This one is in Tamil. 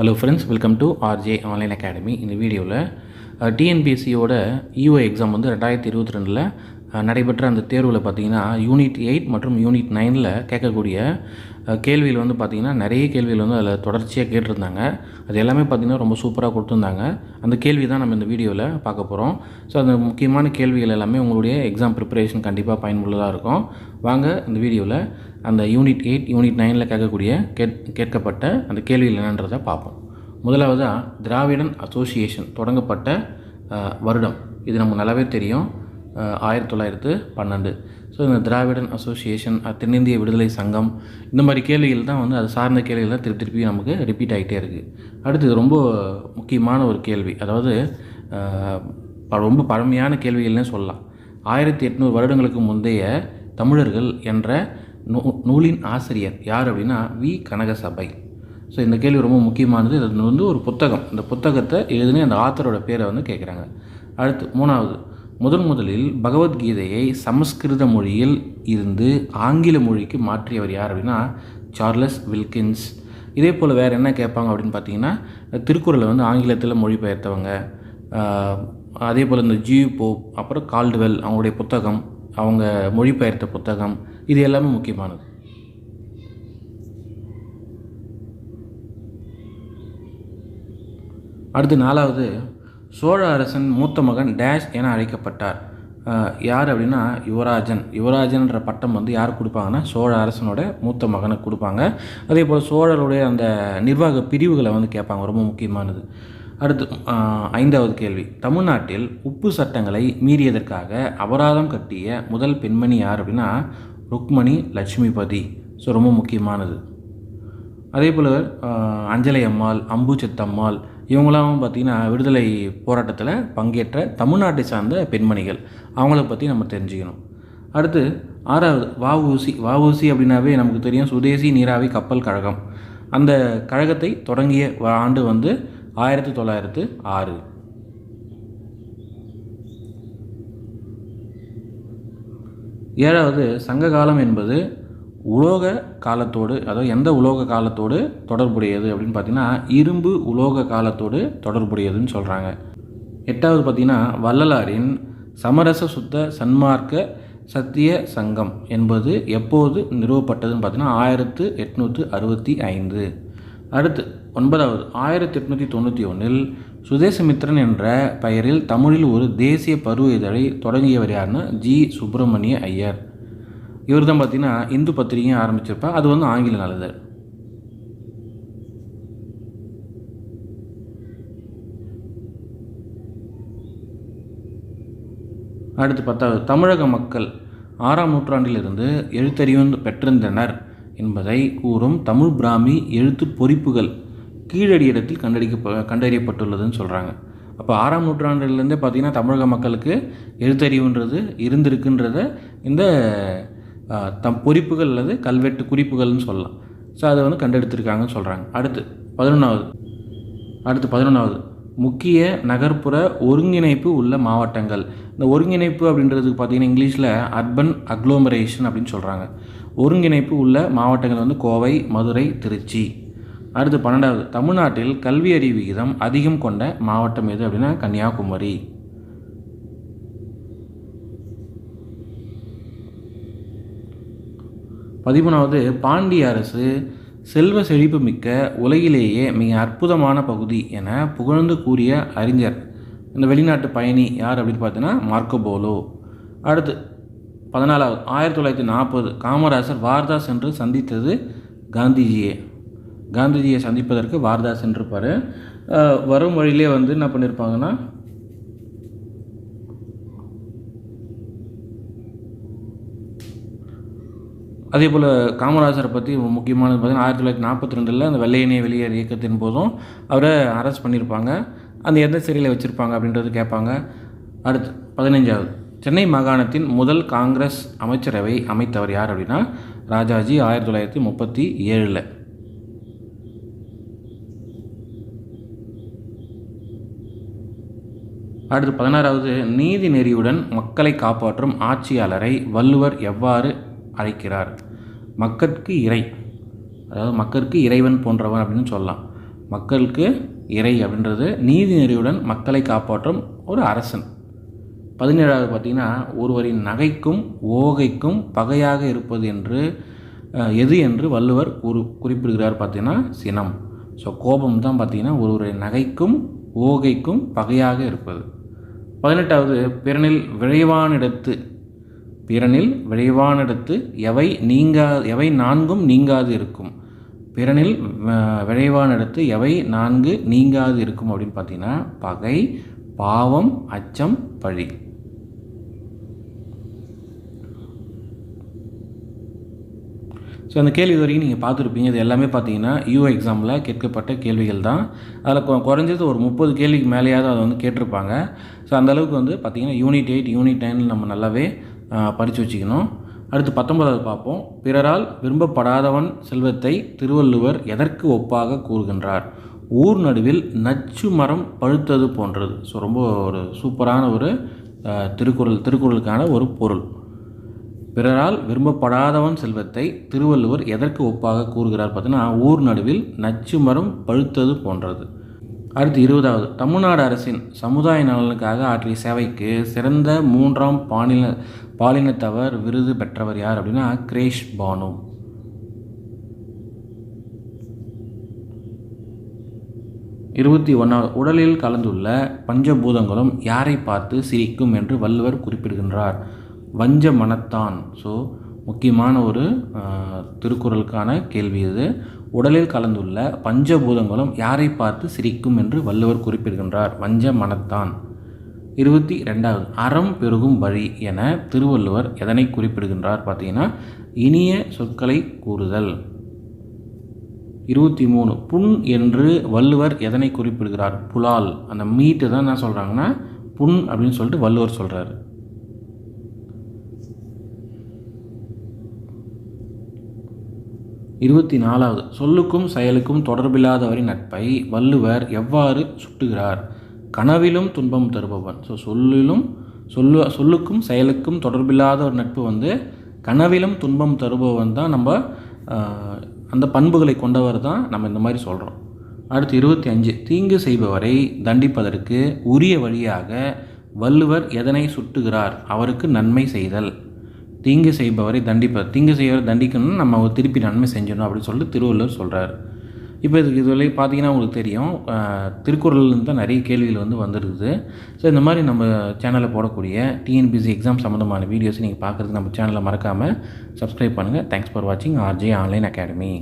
Hello friends welcome to RJ online academy இந்த வீடியோவில் டிஎன்பிஎஸ்சியோட இஓ எக்ஸாம் வந்து ரெண்டாயிரத்தி இருபத்தி ரெண்டில் நடைபெற்ற அந்த தேர்வில் பார்த்தீங்கன்னா யூனிட் எயிட் மற்றும் யூனிட் நைனில் கேட்கக்கூடிய கேள்வியில் வந்து பார்த்திங்கன்னா நிறைய கேள்விகள் வந்து அதில் தொடர்ச்சியாக கேட்டிருந்தாங்க. அது எல்லாமே பார்த்திங்கன்னா ரொம்ப சூப்பராக கொடுத்துருந்தாங்க. அந்த கேள்வி தான் நம்ம இந்த வீடியோவில் பார்க்க போகிறோம் ஸோ அந்த முக்கியமான கேள்விகள் எல்லாமே உங்களுடைய எக்ஸாம் ப்ரிப்பரேஷன் கண்டிப்பாக பயனுள்ளதாக இருக்கும். வாங்க இந்த வீடியோவில் அந்த யூனிட் எயிட் யூனிட் நைனில் கேட்கக்கூடிய கேட் கேட்கப்பட்ட அந்த கேள்விகள் என்னன்றதை பார்ப்போம். முதலாவதாக திராவிடன் அசோசியேஷன் தொடங்கப்பட்ட வருடம். இது நமக்கு நல்லாவே தெரியும். ஆயிரத்தி தொள்ளாயிரத்து பன்னெண்டு. ஸோ இந்த திராவிடன் அசோசியேஷன் தென்னிந்திய விடுதலை சங்கம் இந்த மாதிரி கேள்விகள் தான் வந்து அது சார்ந்த கேள்விகள் தான் திருப்பி திருப்பி நமக்கு ரிப்பீட் ஆகிட்டே இருக்குது அடுத்து ரொம்ப முக்கியமான ஒரு கேள்வி. அதாவது ப- ரொம்ப பழமையான கேள்விகள்னே சொல்லலாம். ஆயிரத்தி எட்நூறு வருடங்களுக்கு முந்தைய தமிழர்கள் என்ற நூ நூலின் ஆசிரியர் யார் அப்படின்னா வி. கனகசபை. ஸோ இந்த கேள்வி ரொம்ப முக்கியமானது. இது வந்து ஒரு புத்தகம். இந்த புத்தகத்தை எழுதுனே அந்த ஆத்தரோட பேரை வந்து கேட்குறாங்க அடுத்து மூணாவது. முதன் முதலில் பகவத்கீதையை சமஸ்கிருத மொழியில் இருந்து ஆங்கில மொழிக்கு மாற்றியவர் யார் அப்படின்னா சார்லஸ் வில்கின்ஸ். இதே போல் வேறு என்ன கேட்பாங்க அப்படின்னு பார்த்தீங்கன்னா திருக்குறளை வந்து ஆங்கிலத்தில் மொழிபெயர்த்தவங்க. அதே போல் இந்த ஜியூ போப் அப்புறம் கால்டுவெல் அவங்களுடைய புத்தகம் அவங்க மொழிபெயர்த்த புத்தகம் இது எல்லாமே முக்கியமானது. அடுத்து நாலாவது சோழ அரசன் மூத்த மகன் டேஷ் என அழைக்கப்பட்டார். யார் அப்படின்னா யுவராஜன். யுவராஜன்ற பட்டம் வந்து யார் கொடுப்பாங்கன்னா சோழ அரசனோட மூத்த மகனுக்கு கொடுப்பாங்க. அதே போல் சோழருடைய அந்த நிர்வாக பிரிவுகளை வந்து கேட்பாங்க ரொம்ப முக்கியமானது. அடுத்து ஐந்தாவது கேள்வி. தமிழ்நாட்டில் உப்பு சட்டங்களை மீறியதற்காக அபராதம் கட்டிய முதல் பெண்மணி யார் அப்படின்னா ருக்மணி லட்சுமிபதி. ஸோ ரொம்ப முக்கியமானது. அதே போல் அஞ்சலை அம்மாள் அம்புச்சத்தம்மாள் இவங்களாம் பார்த்திங்கன்னா விடுதலை போராட்டத்தில் பங்கேற்ற தமிழ்நாட்டை சார்ந்த பெண்மணிகள். அவங்கள பற்றி நம்ம தெரிஞ்சுக்கணும். அடுத்து ஆறாவது வஉசி வஉசி அப்படின்னாவே நமக்கு தெரியும் சுதேசி நீராவி கப்பல் கழகம். அந்த கழகத்தை தொடங்கிய வ- ஆண்டு வந்து ஆயிரத்தி தொள்ளாயிரத்து ஆறு. ஏழாவது சங்க காலம் என்பது உலோக காலத்தோடு அதாவது எந்த உலோக காலத்தோடு தொடர்புடையது அப்படின்னு பார்த்தீங்கன்னா இரும்பு உலோக காலத்தோடு தொடர்புடையதுன்னு சொல்கிறாங்க எட்டாவது பார்த்தீங்கன்னா வள்ளலாரின் சமரச சுத்த சன்மார்க்க சத்திய சங்கம் என்பது எப்போது நிறுவப்பட்டதுன்னு பார்த்தீங்கன்னா ஆயிரத்து எட்நூற்று அறுபத்தி ஐந்து. அடுத்து ஒன்பதாவது ஆயிரத்தி எட்நூற்றி தொண்ணூற்றி ஒன்றில் சுதேசமித்ரன் என்ற பெயரில் தமிழில் ஒரு தேசிய பருவ இதழை தொடங்கியவர் யாருன்னா ஜி. சுப்பிரமணிய ஐயர். இவர் தான் பார்த்தீங்கன்னா இந்து பத்திரிகையும் ஆரம்பிச்சிருப்பார். அது வந்து ஆங்கில நாளிதழ் அடுத்து பத்தாவது தமிழக மக்கள் ஆறாம் நூற்றாண்டிலிருந்து எழுத்தறிவு பெற்றிருந்தனர். என்பதை கூறும் தமிழ் பிராமி எழுத்து பொறிப்புகள் கீழடி இடத்தில் கண்டடிக்க கண்டறியப்பட்டுள்ளதுன்னு சொல்கிறாங்க அப்போ ஆறாம் நூற்றாண்டுலேருந்தே பார்த்திங்கன்னா தமிழக மக்களுக்கு எழுத்தறிவுன்றது இருந்திருக்குன்றத இந்த தம் பொறிப்புகள் அல்லது கல்வெட்டு குறிப்புகள்னு சொல்லலாம். ஸோ அதை வந்து கண்டெடுத்திருக்காங்கன்னு சொல்கிறாங்க அடுத்து பதினொன்றாவது அடுத்து பதினொன்றாவது முக்கிய நகர்ப்புற ஒருங்கிணைப்பு உள்ள மாவட்டங்கள். இந்த ஒருங்கிணைப்பு அப்படின்றதுக்கு பார்த்தீங்கன்னா இங்கிலீஷில் அர்பன் அக்ளோமரேஷன் அப்படின்னு சொல்கிறாங்க ஒருங்கிணைப்பு உள்ள மாவட்டங்கள் வந்து கோவை மதுரை திருச்சி. அடுத்து பன்னெண்டாவது தமிழ்நாட்டில் கல்வி அறிவு விகிதம் அதிகம் கொண்ட மாவட்டம் எது அப்படின்னா கன்னியாகுமரி. பதிமூணாவது பாண்டிய அரசு செல்வ செழிப்பு மிக்க உலகிலேயே மிக அற்புதமான பகுதி என புகழ்ந்து கூறிய அறிஞர். இந்த வெளிநாட்டு பயணி யார் அப்படின்னு பார்த்தீங்கன்னா மார்க்கோ போலோ. அடுத்து பதினாலாவது ஆயிரத்தி தொள்ளாயிரத்தி நாற்பது காமராசர் வார்தா சென்று சந்தித்தது காந்திஜியை. காந்திஜியை சந்திப்பதற்கு வார்தா சென்றிருப்பார். வரும் வழியிலே வந்து என்ன பண்ணியிருப்பாங்கன்னா அதே போல் காமராஜரை பற்றி முக்கியமானது பார்த்தீங்கன்னா ஆயிரத்தி தொள்ளாயிரத்தி நாற்பத்தி ரெண்டில் அந்த வெள்ளையனே வெளியேறு இயக்கத்தின் போதும் அவரை அரெஸ்ட் பண்ணியிருப்பாங்க அந்த எந்த சிறையில் வச்சுருப்பாங்க அப்படின்றது கேட்பாங்க. அடுத்து பதினஞ்சாவது. சென்னை மாகாணத்தின் முதல் காங்கிரஸ் அமைச்சரவை அமைத்தவர் யார் அப்படின்னா ராஜாஜி ஆயிரத்தி தொள்ளாயிரத்தி முப்பத்தி ஏழில். அடுத்து பதினாறாவது நீதி நெறியுடன் மக்களை காப்பாற்றும் ஆட்சியாளரை வள்ளுவர் எவ்வாறு அழைக்கிறார்? மக்களுக்கு இறை அதாவது மக்களுக்கு இறைவன் போன்றவன் அப்படின்னு சொல்லலாம். மக்களுக்கு இறை அப்படின்றது நீதி நெறியுடன் மக்களை காப்பாற்றும் ஒரு அரசன். பதினேழாவது பார்த்தீங்கன்னா ஒருவரின் நகைக்கும் ஓகைக்கும் பகையாக இருப்பது என்று எது என்று வள்ளுவர் கூறு குறிப்பிடுகிறார் பார்த்தீங்கன்னா சினம். ஸோ கோபம் தான் பார்த்தீங்கன்னா ஒருவரின் நகைக்கும் ஓகைக்கும் பகையாக இருப்பது. பதினெட்டாவது பிறனில் விழைவானிடத்து பிறனில் விழைவானிடத்து எவை நீங்கா எவை நான்கும் நீங்காது இருக்கும். பிறனில் விழைவானிடத்து எவை நான்கு நீங்காது இருக்கும் அப்படின்னு பார்த்தீங்கன்னா பகை பாவம் அச்சம் பழி. ஸோ அந்த கேள்வி இது வரைக்கும் நீங்கள் பார்த்துருப்பீங்க. இது எல்லாமே பார்த்தீங்கன்னா யூ எக்ஸாமில் கேட்கப்பட்ட கேள்விகள் தான். அதில் கொ- குறைஞ்சது ஒரு முப்பது கேள்விக்கு மேலேயாவது அதை வந்து கேட்டிருப்பாங்க. ஸோ அந்தளவுக்கு வந்து பார்த்தீங்கன்னா யூனிட் எயிட் யூனிட் நைனில் நம்ம நல்லாவே படித்து வச்சுக்கணும். அடுத்து பத்தொன்பதாவது பார்ப்போம். பிறரால் விரும்பப்படாதவன் செல்வத்தை திருவள்ளுவர் எதற்கு ஒப்பாக கூறுகின்றார்? ஊர் நடுவில் நச்சு மரம் பழுத்தது போன்றது. ஸோ ரொம்ப ஒரு சூப்பரான ஒரு திருக்குறள் திருக்குறளுக்கான ஒரு பொருள். பிறரால் விரும்பப்படாதவன் செல்வத்தை திருவள்ளுவர் எதற்கு ஒப்பாக கூறுகிறார் பார்த்தீங்கன்னா ஊர் நடுவில் நச்சு மரம் பழுத்தது போன்றது. அடுத்து இருபதாவது தமிழ்நாடு அரசின் சமுதாய நலனுக்காக ஆற்றிய சேவைக்கு சிறந்த மூன்றாம் பாலின பாலினத்தவர் விருது பெற்றவர் யார் அப்படின்னா கிரேஷ் பானு. இருபத்தி ஒன்றாவது உடலில் கலந்துள்ள பஞ்சபூதங்களும் யாரை பார்த்து சிரிக்கும் என்று வள்ளுவர் குறிப்பிடுகின்றார். வஞ்ச மனத்தான் ஸோ முக்கியமான ஒரு திருக்குறளுக்கான கேள்வி இது. உடலில் கலந்துள்ள பஞ்சபூதங்களும் யாரை பார்த்து சிரிக்கும் என்று வள்ளுவர் குறிப்பிடுகின்றார். வஞ்ச மனத்தான் இருபத்தி ரெண்டாவது அறம் பெருகும் வழி என திருவள்ளுவர் எதனை குறிப்பிடுகின்றார் பார்த்தீங்கன்னா இனிய சொற்களை கூறுதல். இருபத்தி மூணு புண் என்று வள்ளுவர் எதனை குறிப்பிடுகிறார்? புலால். அந்த மீட்டு தான் என்ன சொல்கிறாங்கன்னா புண் அப்படின்னு சொல்லிட்டு வள்ளுவர் சொல்கிறார் இருபத்தி நாலாவது சொல்லுக்கும் செயலுக்கும் தொடர்பில்லாதவரின் நட்பை வள்ளுவர் எவ்வாறு சுட்டுகிறார்? கனவிலும் துன்பம் தருபவன். ஸோ சொல்லிலும் சொல்லு சொல்லுக்கும் செயலுக்கும் தொடர்பில்லாத ஒரு நட்பு வந்து கனவிலும் துன்பம் தருபவன் தான் நம்ம அந்த பண்புகளை கொண்டவர் தான் நம்ம இந்த மாதிரி சொல்கிறோம் அடுத்து இருபத்தி அஞ்சு. தீங்கு செய்பவரை தண்டிப்பதற்கு உரிய வழியாக வள்ளுவர் எதனை சுட்டுகிறார்? அவருக்கு நன்மை செய்தல். தீங்கு செய்பவரை தண்டிப்பார் தீங்கு செய்பவரை தண்டிக்கணும்னு நம்ம திருப்பி நன்மை செஞ்சிடணும் அப்படின்னு சொல்லிட்டு திருவள்ளுவர் சொல்கிறார் இப்போ இதுக்கு இதுவரை பார்த்தீங்கன்னா உங்களுக்கு தெரியும். அஹ், திருக்குறள்லேருந்து தான் நிறைய கேள்விகள் வந்து வந்துருக்குது. ஸோ இந்த மாதிரி நம்ம சேனலில் போடக்கூடிய டிஎன்பிசி எக்ஸாம் சம்மந்தமான வீடியோஸ் நீங்கள் பார்க்குறதுக்கு நம்ம சேனலை மறக்காமல் சப்ஸ்கிரைப் பண்ணுங்கள் தேங்க்ஸ் ஃபார் வாட்சிங் ஆர்ஜே ஆன்லைன் அகாடமி